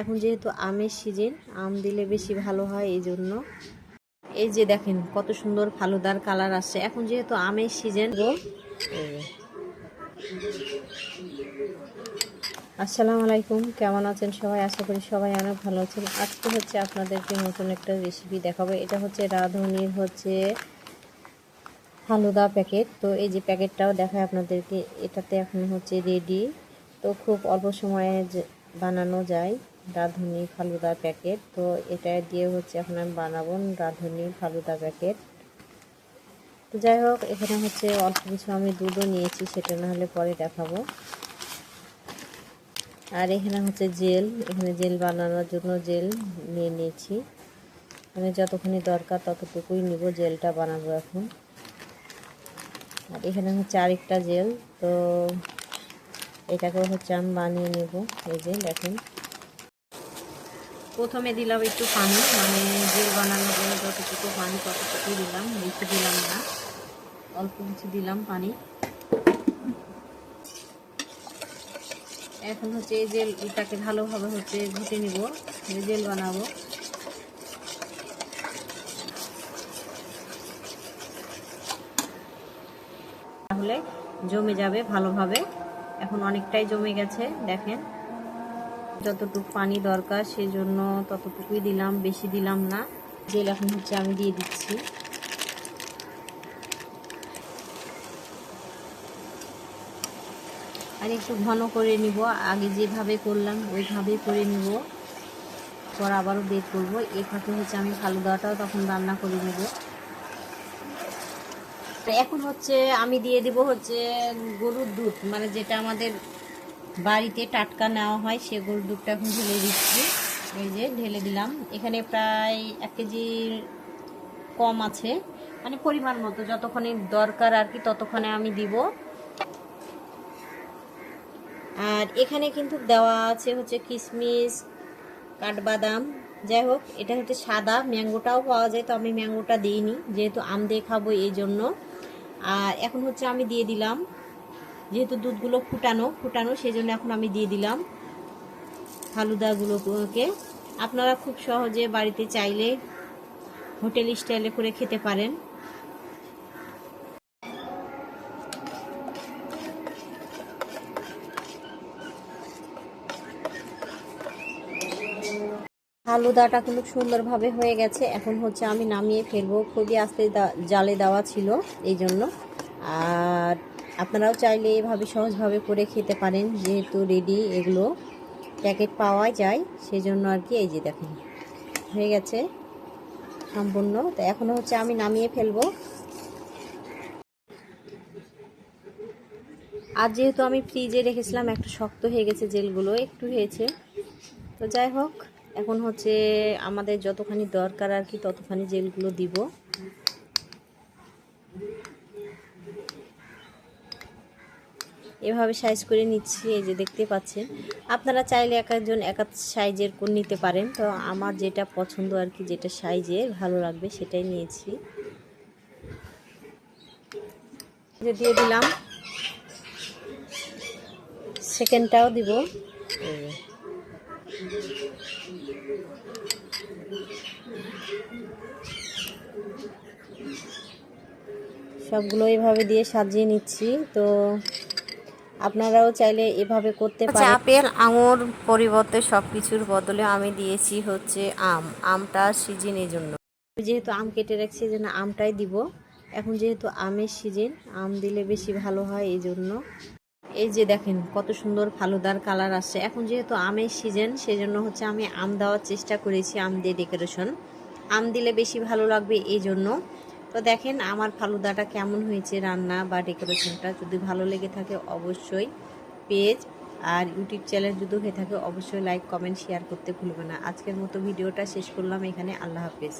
এখন যেহেতু আমের সিজন, আম দিলে বেশি ভালো হয় এই জন্য এই যে দেখেন, কত সুন্দর ফালুদার কালার আসছে। এখন যেহেতু আমের সিজন আসসালামু আলাইকুম, কেমন আছেন সবাই? আশা করি সবাই অনেক ভালো আছেন। আজকে হচ্ছে আপনাদেরকে নতুন একটা রেসিপি দেখাবো। এটা হচ্ছে রাঁধুনির হচ্ছে ফালুদা প্যাকেট তো এই যে প্যাকেটটাও দেখায় আপনাদেরকে। এটাতে এখন হচ্ছে রেডি তো খুব অল্প সময়ে বানানো যায়। রাঁধুনি ফালুদা প্যাকেট। তো এটা দিয়ে হচ্ছে এখন আমি বানাবো রাঁধুনি ফালুদা প্যাকেট। তো যাই হোক, এখানে হচ্ছে অল্প কিছু আমি দুধও নিয়েছি, সেটা না হলে পরে দেখাবো। আর এখানে হচ্ছে জেল, এখানে জেল বানানোর জন্য জেল নিয়ে নিয়েছি। মানে যতক্ষণই দরকার ততটুকুই নিব, জেলটা বানাবো এখন। আর এখানে হচ্ছে আরেকটা জেল, তো এটাকেও হচ্ছে আমি বানিয়ে নেব। এই যে দেখেন। প্রথমে দিলাম একটু পানি মানে জেল বানানোর জন্য যতটুকু পানি ততটুকু দিলাম, বেশি দিলাম না। অল্প কিছু দিলাম পানি। এখন হচ্ছে এই জেল এটাকে ভালোভাবে হচ্ছে ঘুটে নিব জেল বানাবো। তাহলে জমে যাবে ভালোভাবে। এখন অনেকটাই জমে গেছে, দেখেন। যতটুকু পানি দরকার সেই জন্য ততটুকুই দিলাম, বেশি দিলাম না। জেল এখন হচ্ছে আমি দিয়ে দিচ্ছি। আর একটু ঘন করে নিব, আগে যেভাবে করলাম ওইভাবে করে নিব। পর আবারও বের করব। এই ফাঁকে হচ্ছে আমি ভালো ফালুদাটাও তখন রান্না করে নেব। এখন হচ্ছে আমি দিয়ে দিব হচ্ছে গরুর দুধ মানে যেটা আমাদের বাড়িতে টাটকা নেওয়া হয়, সে গরুর দুধটা এখন ঢেলে দিচ্ছি। এই যে ঢেলে দিলাম। এখানে প্রায় এক কেজির কম আছে। মানে পরিমাণ মতো যতক্ষণে দরকার আর কি ততক্ষণে আমি দিব। আর এখানে কিন্তু দেওয়া আছে হচ্ছে কিশমিশ কাঠবাদাম। যাই হোক, এটা হচ্ছে সাদা। ম্যাঙ্গোটাও পাওয়া যায়, তো আমি ম্যাঙ্গোটা দিইনি, যেহেতু আম দিয়ে খাব এই জন্য। আর এখন হচ্ছে আমি দিয়ে দিলাম যেহেতু দুধগুলো ফুটানো ফুটানো সেই জন্য এখন আমি দিয়ে দিলাম ফালুদাগুলোকে আপনারা খুব সহজে বাড়িতে চাইলে হোটেল স্টাইলে করে খেতে পারেন। ফালুদাটা কিন্তু সুন্দরভাবে হয়ে গেছে। এখন হচ্ছে আমি নামিয়ে ফেলব। খুবই আস্তে জালে দেওয়া ছিল এই জন্য আর আপনারাও চাইলে এভাবে সহজভাবে করে খেতে পারেন, যেহেতু রেডি এগুলো প্যাকেট পাওয়া যায় সেই জন্য আর কি এই যে দেখেন, হয়ে গেছে সম্পূর্ণ। তো এখন হচ্ছে আমি নামিয়ে ফেলব। আর যেহেতু আমি ফ্রিজে রেখেছিলাম, একটু শক্ত হয়ে গেছে জেলগুলো, একটু হয়েছে। তো যাই হোক, এখন হচ্ছে আমাদের যতখানি দরকার আর কি, ততখানি জেলগুলো দিব। এভাবে সাইজ করে নিচ্ছি, এই যে দেখতে পাচ্ছেন। আপনারা চাইলে এক একজন এক এক সাইজের কোন নিতে পারেন। তো আমার যেটা পছন্দ আর কি, যেটা সাইজে ভালো লাগবে সেটাই নিয়েছি। যে দিয়ে দিলাম। সেকেন্ডটাও দিব। সবগুলো এভাবে দিয়ে সাজিয়ে নিচ্ছি। তো আপনারাও চাইলে এভাবে করতে পারেন। আপেল আঙুর পরিবর্তে সব কিছুর বদলে আমি দিয়েছি হচ্ছে আম। আমটা সিজন এই জন্য। যেহেতু আম কেটে রাখছি জন্য আমটাই দিব। এখন যেহেতু আমের সিজন আম দিলে বেশি ভালো হয় এই জন্য। এই যে দেখেন কত সুন্দর ফালুদার কালার আসছে। এখন যেহেতু আমের সিজন সেজন্য হচ্ছে আমি আম দেওয়ার চেষ্টা করেছি আম দিয়ে ডেকোরেশন। আম দিলে বেশি ভালো লাগবে এই জন্য। তো দেখেন আমার ফালুদাটা কেমন হয়েছে রান্না বা ডেকোরেশনটা। যদি ভালো লেগে থাকে অবশ্যই পেজ আর ইউটিউব চ্যানেল যদি হয়ে থাকে অবশ্যই লাইক, কমেন্ট, শেয়ার করতে ভুলবে না। আজকের মতো ভিডিওটা শেষ করলাম এখানে। আল্লাহ হাফেজ।